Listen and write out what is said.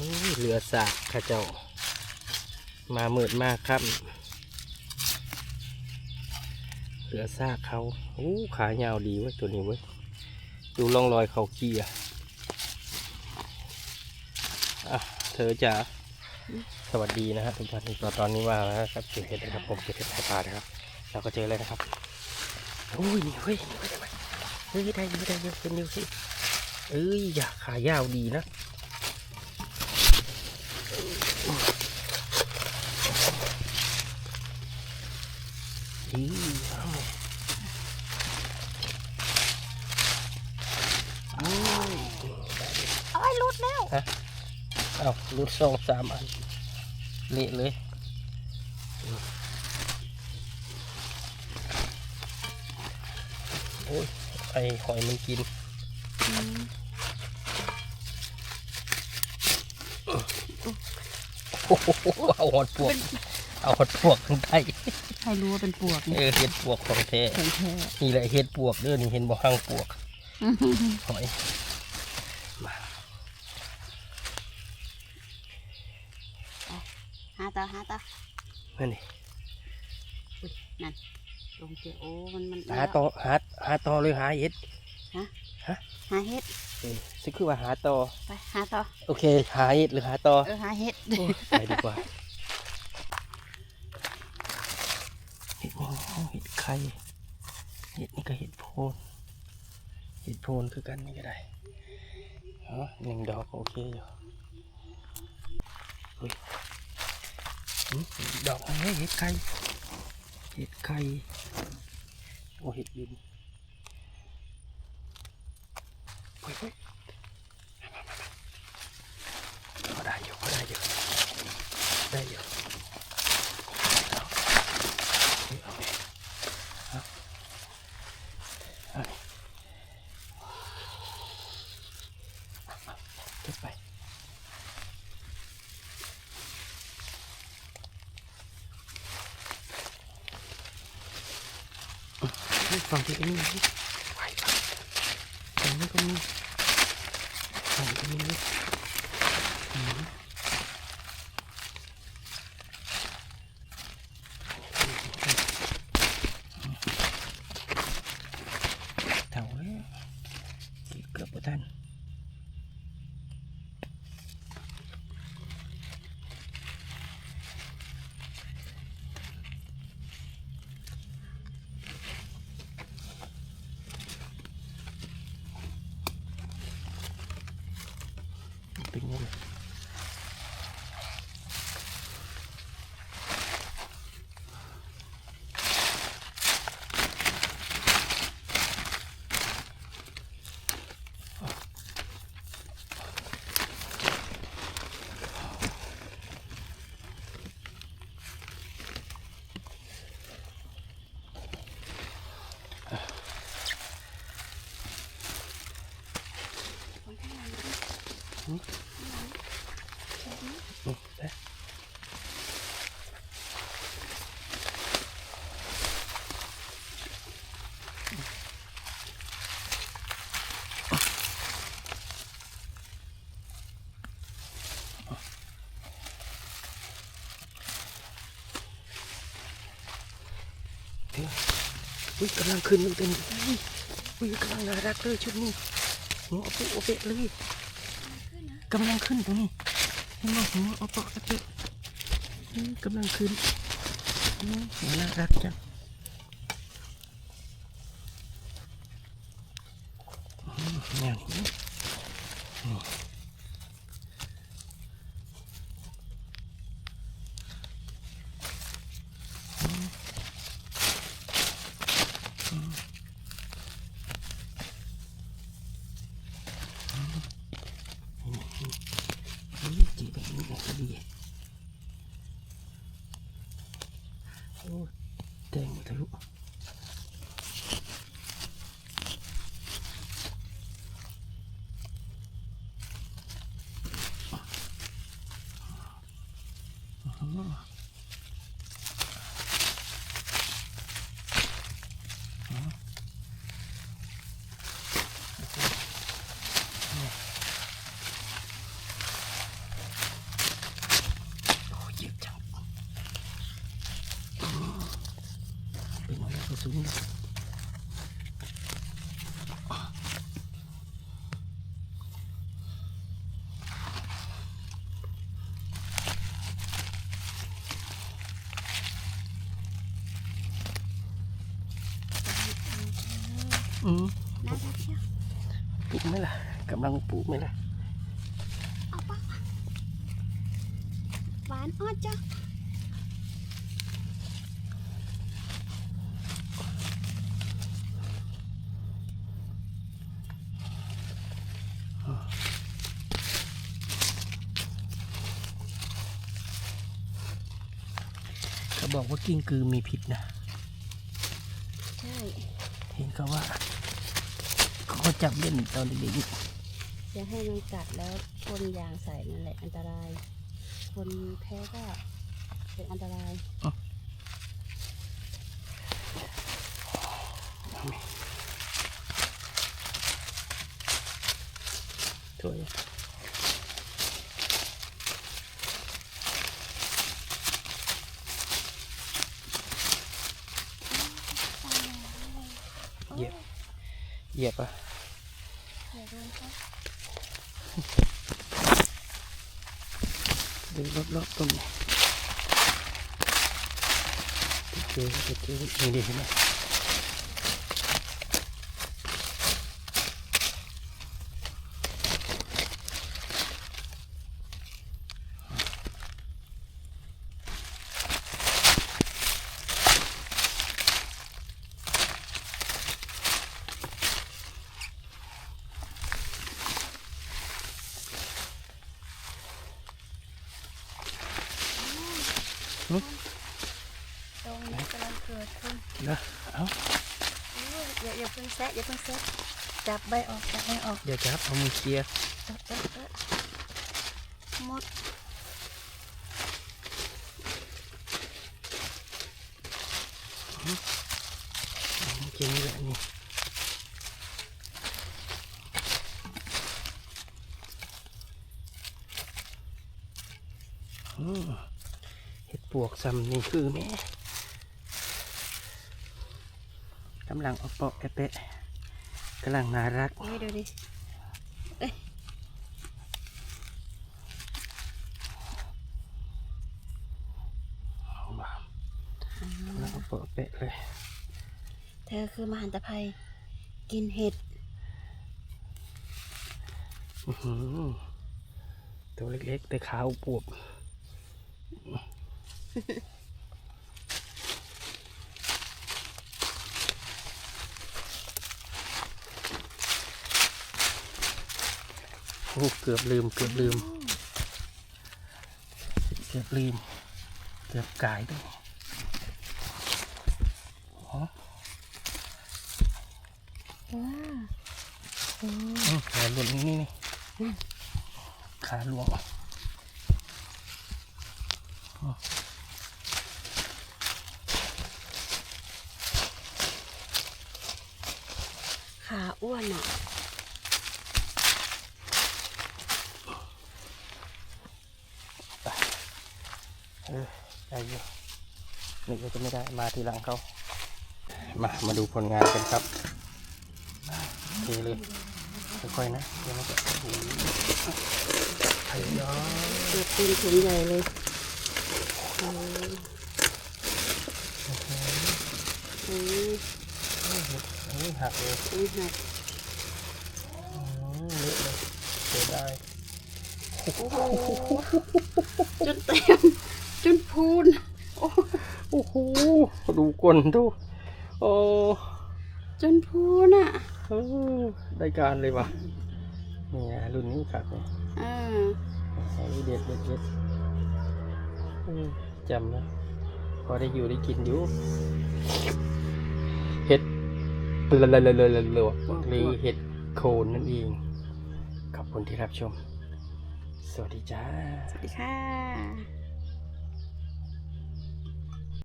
โอ้ยเรือสากข้าเจ้า มามืดมากครับเรือซากเขาโอ้ขายาวดีเว้ยตัวนี้เว้ย ดูร่องรอยเขาเกียอะเธอจ๋าสวัสดีนะฮะทุกท่านตอนตอนนี้ว่าแล้วครับเก็บเห็ดนะครับผมเก็บเห็ดไข่ปลานะครับเราก็เจอเลยนะครับโอ้ยนี่เฮ้ยนี่เฮ้ยได้ไหมเฮ้ยได้อยู่ได้ยเป็นนิ้วสิเอ้ยอย่าขายาวดีนะ อีเอาโอ้ยโอ้ยหลุดแล้วเอารูดสองสามอันเละเลยโอ้ยไอหอยมันกินโอ้โห เอาหอดปวก เอาหอดปวกได้ให้รู้ว่าเป็นปวกเออเห็ดปวกของแท้แข็งแท้นี่แหละเห็ดปวกเด้อนี่เห็นบ่ห้างปวกหอยหาต่อหาต่อนั่นนี่ลงเจอโอ้มันมันหาต่อหาหาต่อเลยหาเห็ดหาเห็ด เออสิคือว่าหาต่อไปหาต่อ โอเค หาเห็ดหรือหาต่อเออหาเห็ดโอ้ยไปดีกว่าเห็ดยังเห็ดไข่เห็ดนี่ก็เห็ดโพนเห็ดโพนคือกันนี่ก็ได้อ๋อหนึ่งดอกโอเคอยู่เฮ้ยอืมดอกอะไรเห็ดไข่เห็ดไข่โอ้เห็ดบิน เฮ้ยเฮ้ยมามามาก็ได้อยู่ก็ได้อยู่ได้อยู่เอาเอาเอาเอาเอาเก็บไปนี่ฝั่งที่นี่นี่ไหวปะฝั่งนี้ก็มี Hı? Hı. Oh be. Ui, cầm lăng khuyên lưng tình Ui, cầm lăng là rạc lơ chút mình Ngọ phụ ổ vệ lươi กำลังขึ้นตรงนี้เห็นไหมหัวเอาปะเอาเปะเจกำลังขึ้นหัวน่ารักจังอืมแนวนี้นี่อืมจีแบบนี้ก็ดีโอ้ ยแดงหมดทะลุอ๋อ สูงเลยอืม น่ารักเชียว ปลูกไหมล่ะกำลังปลูกไหมล่ะเอาปะหวานอ้อจ้ะเขาบอกว่ากิ้งกือมีพิษนะ ใช่ เห็นเขาว่า เขาก็จับเล่นตอนเด็กอย่าให้มันกัดแล้วพ่นยางใส่นั่นแหละอันตราย คนแพ้ก็เป็นอันตรายๆถ้วยเหยียบเหยียบอะ อย่าโดนเขาดูรอบๆต้นนี้เจอเจอเจอนี่ดีเห็นไหม ตรงนี้กำลังเกิดขึ้นนะเอ้าโอ้ยอย่าอย่าเพิ่งแซะอย่าเพิ่งแซะจับใบออกจับใบออกอย่าจับเอามือเคลียร์จับจับจับหมดเคลียร์นี่แหละนี่อืมเห็ดป วกซ้ำนี่คือแม่กำลังเอาเปาะแอะแปะกำลังน่ารักนี่ดูดิว้าวกำลังเอาเปาะแปะเลย เธอคือมหันตภัย กินเห็ดอื้อหือตัวเล็กๆแต่ขาวปวบ โอ้เกือบลืม เกือบลืม เกือบลืม เกือบกายด้วยอ๋อว้าอืมขาหลุดนี่นี่นี่ขาหลวง อ้วนอะเออได้อยู่นึกว่าจะไม่ได้มาทีหลังเขา มามาดูผลงานกันครับเทเลยค่อยๆนะเดี๋ยวมันจะโอ้โหไอ้ยอเกิดตีนถุงใหญ่เลยโอ้ย โอ้ยเฮ้ยหักเลยอุ้ยหักอืมเละเลยเสียได้โอ้โหจนเต็มจนพูน โอ้โอ้โหดูก้นดูโอ้จนพูนอะเออได้การเลยว่ะนี่ไงรุ่นนี้ขัดเนี่ยอ่าไอ้เด็ดเด็ดเด็ดอืมจำนะพอได้อยู่ได้กินอยู่เห็ด เลลเลลเลลหรือเห็ดโคนนั่นเอง ขอบคุณที่รับชม สวัสดีจ้า สวัสดีค่ะ